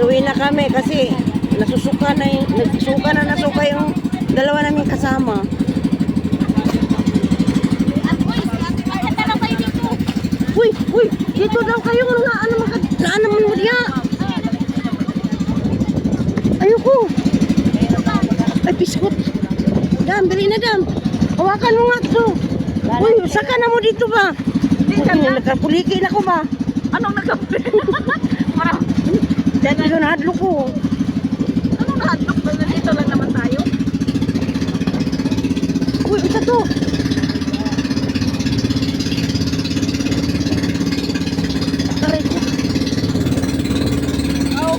Suwi na kami kasi nasusuka na yung, nasusuka na nasuka yung dalawa namin kasama. Uy, uy, dito daw kayo nga ano mga laan naman mo diya. Ayoko. Ay, biskot. Dam, dali na dam. Hawakan mo nga to. Uy, saka na mo dito ba? Uy, nakapuliki na ko ba? Anong nagkape? Marami. Dito na hadlo ko. Anong nahadlok ba? Nandito lang naman tayo. Uy, isa to. Aray ko. Oh.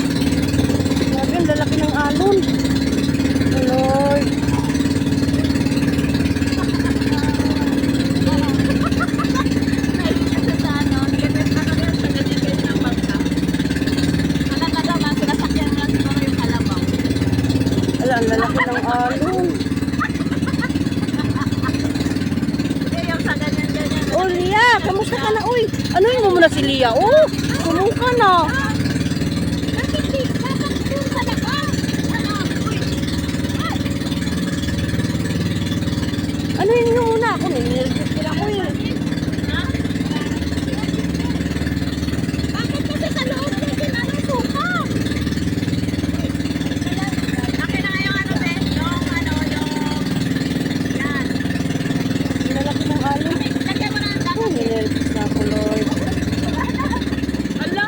Grabe, ang lalaki ng alon. Oh, Lord. Kasi sa ano, limit ano yun sa ganyan guys ng bangka. Ano na naman, sinasakyan na siguro yung kalabaw. Ala, ang lalaki ng alon. Oh, Lia, kamusta ka na? Uy, ano yun mo muna si Lia? Oh, tulong ka na. Ano yun yung muna? Ako, nililipit ko na ko eh. Bakit kasi sa loob kasi ano suka? Akin na nga yung ano, be? Yung ano, yung... Yan. Ang lalaki ng alon. Lagyan mo na ang Oh, dagat. nililipit na ako, Lord. Ala!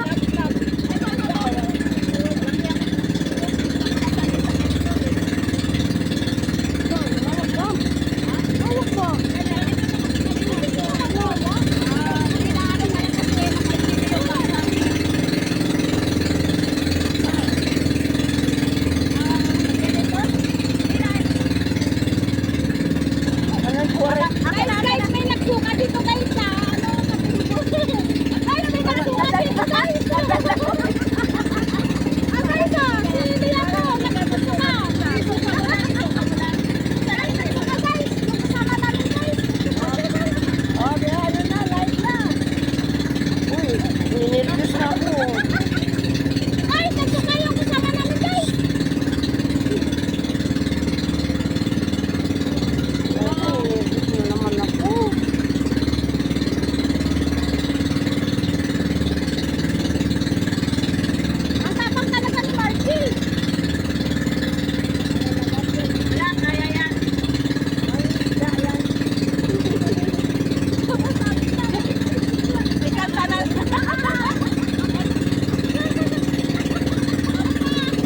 Ano po, aray? Guys, guys, may nagsuka dito guys sa ano, Guys, may nagsuka dito guys. Ah, guys, ah, hindi ako, nagsuka. Nagsuka guys, yung kasama namin guys. Oh, di, ano na, live na. Uy, nililipit na ako.